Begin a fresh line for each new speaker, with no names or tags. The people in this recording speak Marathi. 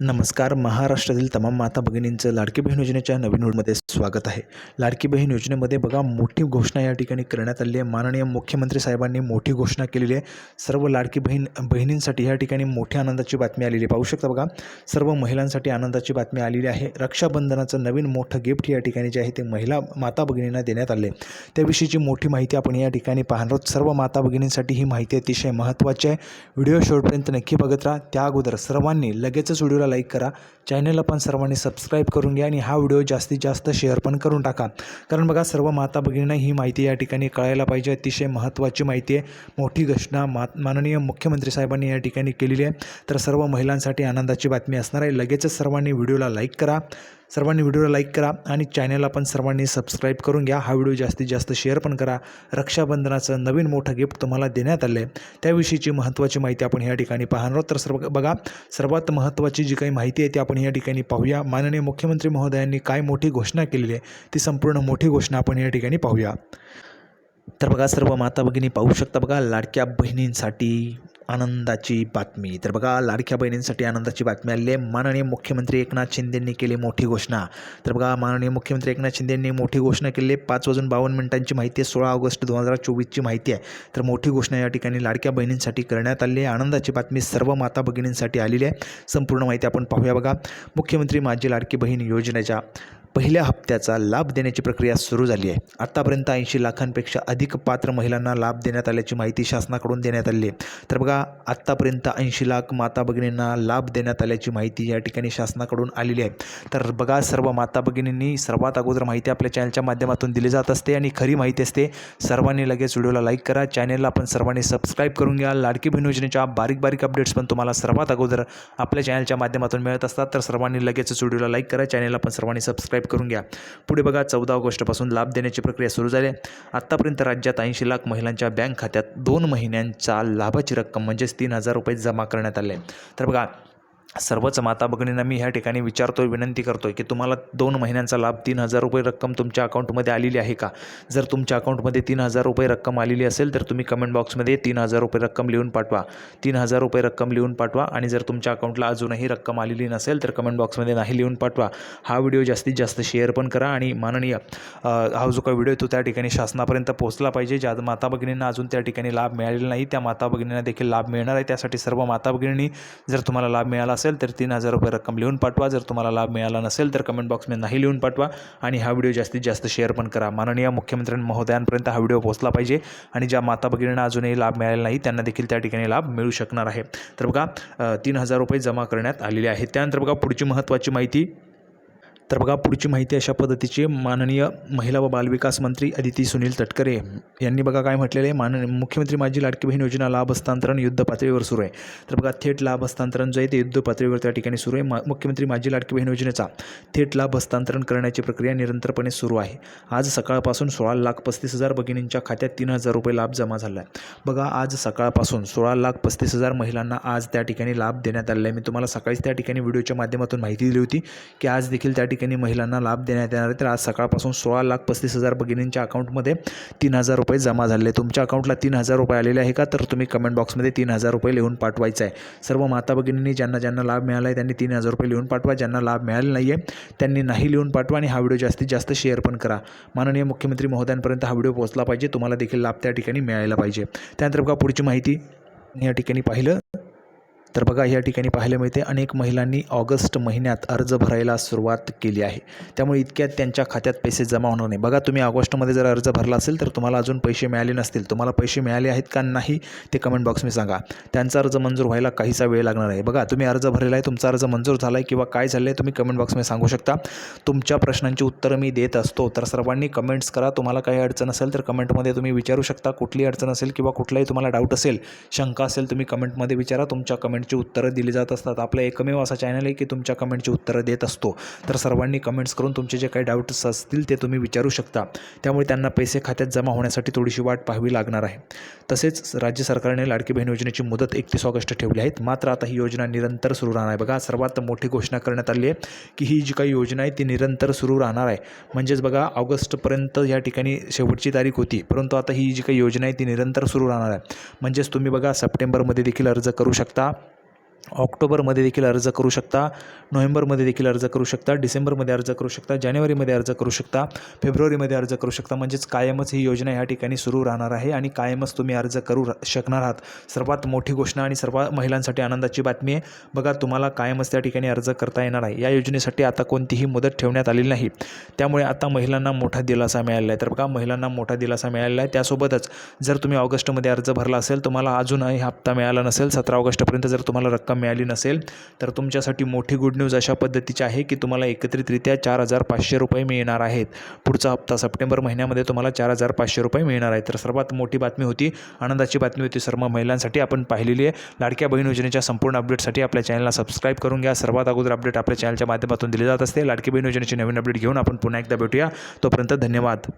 नमस्कार. महाराष्ट्रातील तमाम माता भगिनींचं लाडकी बहीण योजनेच्या नवीन नोडमध्ये स्वागत आहे. लाडकी बहीण योजनेमध्ये बघा मोठी घोषणा या ठिकाणी करण्यात आली आहे. माननीय मुख्यमंत्री साहेबांनी मोठी घोषणा केलेली आहे. सर्व लाडकी बहीण बहिणींसाठी या ठिकाणी मोठ्या आनंदाची बातमी आलेली आहे. पाहू शकता बघा सर्व महिलांसाठी आनंदाची बातमी आलेली आहे. रक्षाबंधनाचं नवीन मोठं गिफ्ट या ठिकाणी जे आहे ते महिला माता भगिनींना देण्यात आले. त्याविषयीची मोठी माहिती आपण या ठिकाणी पाहणार आहोत. सर्व माता भगिनींसाठी ही माहिती अतिशय महत्त्वाची आहे. व्हिडिओ शेवटपर्यंत नक्की बघत राहा. त्या अगोदर सर्वांनी लगेचच व्हिडिओला लाईक करा. चॅनलला पण सर्वांनी सबस्क्राईब करून घ्या आणि हा व्हिडिओ जास्तीत जास्त शेअर पण करून टाका. कारण बघा सर्व माता भगिनींना ही माहिती या ठिकाणी कळायला पाहिजे. अतिशय महत्त्वाची माहिती आहे. मोठी घोषणा मा माननीय मुख्यमंत्री साहेबांनी या ठिकाणी केलेली आहे. तर सर्व महिलांसाठी आनंदाची बातमी असणार आहे. लगेचच सर्वांनी व्हिडिओला लाईक करा. सर्वांनी व्हिडिओला लाईक करा आणि चॅनलला पण सर्वांनी सबस्क्राईब करून घ्या. हा व्हिडिओ जास्तीत जास्त शेअर पण करा. रक्षाबंधनाचं नवीन मोठं गिफ्ट तुम्हाला देण्यात आलं आहे त्याविषयीची महत्त्वाची माहिती आपण या ठिकाणी पाहणार आहोत. तर सर्व बघा सर्वात महत्त्वाची जी काही माहिती आहे ती आपण या ठिकाणी पाहूया. माननीय मुख्यमंत्री महोदयांनी काय मोठी घोषणा केलेली आहे ती संपूर्ण मोठी घोषणा आपण या ठिकाणी पाहूया. तर बघा सर्व माता भगिनी पाहू शकता बघा लाडक्या बहिणींसाठी आनंदाची बातमी. तर बघा लाडक्या बहिणींसाठी आनंदाची बातमी आलेली आहे. माननीय मुख्यमंत्री एकनाथ शिंदेंनी केली मोठी घोषणा. तर बघा माननीय मुख्यमंत्री एकनाथ शिंदेंनी मोठी घोषणा केली आहे. पाच वाजून बावन्न मिनिटांची माहिती आहे. सोळा ऑगस्ट दोन हजार चोवीसची माहिती आहे. तर मोठी घोषणा या ठिकाणी लाडक्या बहिणींसाठी करण्यात आली आहे. आनंदाची बातमी सर्व माता भगिनींसाठी आलेली आहे. संपूर्ण माहिती आपण पाहूया बघा. मुख्यमंत्री माझी लाडकी बहीण योजनेच्या पहिल्या हप्त्याचा लाभ देण्याची प्रक्रिया सुरू झाली आहे. आत्तापर्यंत ऐंशी लाखांपेक्षा अधिक पात्र महिलांना लाभ देण्यात आल्याची माहिती शासनाकडून देण्यात आली आहे. तर बघा आत्तापर्यंत ऐंशी लाख माता भगिनींना लाभ देण्यात आल्याची माहिती या ठिकाणी शासनाकडून आलेली आहे. तर बघा सर्व माता भगिनींनी सर्वात अगोदर माहिती आपल्या चॅनलच्या माध्यमातून दिली जात असते आणि खरी माहिती असते. सर्वांनी लगेच व्हिडिओला लाईक करा. चॅनलला आपण सर्वांनी सबस्क्राईब करून घ्या. लाडकी बहीण योजनेच्या बारीक बारीक अपडेट्स पण तुम्हाला सर्वात अगोदर आपल्या चॅनलच्या माध्यमातून मिळत असतात. तर सर्वांनी लगेचच व्हिडिओला लाईक करा. चॅनलला पण सर्वांनी सबस्क्राईब करून घ्या. पुढे बघा चौदा ऑगस्टपासून लाभ देण्याची प्रक्रिया सुरू झाली आत्तापर्यंत राज्यात ऐंशी लाख महिलांच्या बँक खात्यात दोन महिन्यांचा लाभाची रक्कम म्हणजेच तीन हजार रुपये जमा करण्यात आले. तर बघा सर्वच माता भगिनींना मी ह्या ठिकाणी विचारतोय विनंती करतोय की तुम्हाला दोन महिन्यांचा लाभ तीन हजार रुपये रक्कम तुमच्या अकाउंटमध्ये आलेली आहे का? जर तुमच्या अकाउंटमध्ये तीन हजार रुपये रक्कम आलेली असेल तर तुम्ही कमेंट बॉक्समध्ये तीन हजार रुपये रक्कम लिहून पाठवा. तीन हजार रुपये रक्कम लिहून पाठवा आणि जर तुमच्या अकाउंटला अजूनही रक्कम आलेली नसेल तर कमेंट बॉक्समध्ये नाही लिहून पाठवा. हा व्हिडिओ जास्तीत जास्त शेअर पण करा आणि माननीय हा जो काही व्हिडिओ तो त्या ठिकाणी शासनापर्यंत पोहोचला पाहिजे. ज्या माता भगिनींना अजून त्या ठिकाणी लाभ मिळालेला नाही त्या माता भगिनींना देखील लाभ मिळणार आहे. त्यासाठी सर्व माता भगिनींनी जर तुम्हाला लाभ मिळाला असेल तर तीन हजार रुपये रक्कम लिहून पाठवा. जर तुम्हाला लाभ मिळाला नसेल तर कमेंट बॉक्समध्ये नाही लिहून पाठवा. आणि हा व्हिडिओ जास्तीत जास्त शेअर पण करा. माननीय मुख्यमंत्री महोदयांपर्यंत हा व्हिडिओ पोहोचला पाहिजे. आणि ज्या माता भगिनींना अजूनही लाभ मिळालेला नाही त्यांना देखील त्या ठिकाणी लाभ मिळू शकणार आहे. तर बघा तीन हजार रुपये जमा करण्यात आलेले आहेत. त्यानंतर बघा पुढची महत्त्वाची माहिती. तर बघा पुढची माहिती अशा पद्धतीची माननीय महिला व बालविकास मंत्री अदिती सुनील तटकरे यांनी बघा काय म्हटलेलं आहे. मान मुख्यमंत्री माझी लाडकी बहीण योजना लाभ हस्तांतरण युद्ध पातळीवर सुरू आहे. तर बघा थेट लाभ हस्तांतरण जे आहे ते युद्ध पातळीवर त्या ठिकाणी सुरू आहे. मा मुख्यमंत्री माझी लाडकी बहीण योजनेचा थेट लाभ हस्तांतरण करण्याची प्रक्रिया निरंतरपणे सुरू आहे. आज सकाळपासून सोळा लाख पस्तीस हजार भगिनींच्या खात्यात तीन हजार रुपये लाभ जमा झाला आहे बघा आज सकाळपासून सोळा लाख पस्तीस हजार महिलांना आज त्या ठिकाणी लाभ देण्यात आलेला आहे. मी तुम्हाला सकाळीच त्या ठिकाणी व्हिडिओच्या माध्यमातून माहिती दिली होती की आज देखील त्या ठिकाणी ठिकाणी महिलांना लाभ देण्यात येणार आहे. तर आज सकाळपासून सोळा लाख पस्तीस हजार भगिनींच्या अकाउंटमध्ये तीन हजार रुपये जमा झाले तुमच्या अकाउंटला तीन हजार रुपये आलेले आहे का? तर तुम्ही कमेंट बॉक्समध्ये तीन हजार रुपये लिहून पाठवायचं आहे. सर्व माता भगिनींनी ज्यांना ज्यांना लाभ मिळाला आहे त्यांनी तीन हजार रुपये लिहून पाठवा. ज्यांना लाभ मिळाला नाही आहे त्यांनी नाही लिहून पाठवा आणि हा व्हिडिओ जास्तीत जास्त शेअर पण करा. माननीय मुख्यमंत्री महोदयांपर्यंत हा व्हिडिओ पोहोचला पाहिजे. तुम्हाला देखील लाभ त्या ठिकाणी मिळायला पाहिजे. त्यानंतर बघा पुढची माहिती या ठिकाणी पाहिलं. तर बघा या ठिकाणी पाहायला मिळते अनेक महिलांनी ऑगस्ट महिन्यात अर्ज भरायला सुरुवात केली आहे. त्यामुळे इतक्यात त्यांच्या खात्यात पैसे जमा होणार नाही. बघा तुम्ही ऑगस्टमध्ये जर अर्ज भरला असेल तर तुम्हाला अजून पैसे मिळाले नसतील. तुम्हाला पैसे मिळाले आहेत का नाही ते कमेंट बॉक्समध्ये सांगा. त्यांचा अर्ज मंजूर व्हायला काहीसा वेळ लागणार आहे. बघा तुम्ही अर्ज भरलेला आहे तुमचा अर्ज मंजूर झाला आहे किंवा काय झालं आहे तुम्ही कमेंट बॉक्समध्ये सांगू शकता. तुमच्या प्रश्नांची उत्तरं मी देत असतो. तर सर्वांनी कमेंट्स करा. तुम्हाला काही अडचण असेल तर कमेंटमध्ये तुम्ही विचारू शकता. कुठली अडचण असेल किंवा कुठलाही तुम्हाला डाऊट असेल शंका असेल तुम्ही कमेंटमध्ये विचारा. तुमच्या कमेंट कमेंटची उत्तरं दिली जात असतात. आपलं एकमेव असा चॅनल आहे की तुमच्या कमेंटची उत्तरं देत असतो. तर सर्वांनी कमेंट्स करून तुमचे जे काही डाऊट्स असतील ते तुम्ही विचारू शकता. त्यामुळे त्यांना पैसे खात्यात जमा होण्यासाठी थोडीशी वाट पाहावी लागणार आहे. तसेच राज्य सरकारने लाडकी बहीण योजनेची मुदत एकतीस ऑगस्ट ठेवली आहेत. मात्र आता ही योजना निरंतर सुरू राहणार आहे. बघा सर्वात मोठी घोषणा करण्यात आली आहे की ही जी काही योजना आहे ती निरंतर सुरू राहणार आहे. म्हणजेच बघा ऑगस्टपर्यंत या ठिकाणी शेवटची तारीख होती. परंतु आता ही जी काही योजना आहे ती निरंतर सुरू राहणार आहे. म्हणजेच तुम्ही बघा सप्टेंबरमध्ये देखील अर्ज करू शकता. ऑक्टोबरमध्ये देखील अर्ज करू शकता नोव्हेंबरमध्ये देखील अर्ज करू शकता डिसेंबरमध्ये अर्ज करू शकता जानेवारीमध्ये अर्ज करू शकता फेब्रुवारीमध्ये अर्ज करू शकता. म्हणजेच कायमच ही योजना ह्या ठिकाणी सुरू राहणार आहे आणि कायमच तुम्ही अर्ज करू शकणार आहात. सर्वात मोठी घोषणा आणि सर्व महिलांसाठी आनंदाची बातमी आहे. बघा तुम्हाला कायमच त्या ठिकाणी अर्ज करता येणार आहे. या योजनेसाठी आता कोणतीही मुदत ठेवण्यात आलेली नाही. त्यामुळे आता महिलांना मोठा दिलासा मिळालेला आहे. तर बघा महिलांना मोठा दिलासा मिळालेला आहे. त्यासोबतच जर तुम्ही ऑगस्टमध्ये अर्ज भरला असेल तुम्हाला अजूनही हप्ता मिळाला नसेल सतरा ऑगस्टपर्यंत जर तुम्हाला रक्कम मिळाली नसेल तर तुमच्यासाठी मोठी गुड न्यूज अशा पद्धतीची आहे की तुम्हाला एकत्रितरित्या चार हजार पाचशे रुपये मिळणार आहेत. पुढचा हप्ता सप्टेंबर महिन्यामध्ये तुम्हाला चार हजार पाचशे रुपये मिळणार आहे तर सर्वात मोठी बातमी होती आनंदाची बातमी होती सर्व महिलांसाठी आपण पाहिलेली आहे. लाडक्या बहीण योजनेच्या संपूर्ण अपडेटसाठी आपल्या चॅनलला सबस्क्राईब करून घ्या. सर्वात अगोदर अपडेट आपल्या चॅनलच्या माध्यमातून दिली जात असते. लाडकी बहीण योजनेची नवीन अपडेट घेऊन आपण पुन्हा एकदा भेटूया. तोपर्यंत धन्यवाद.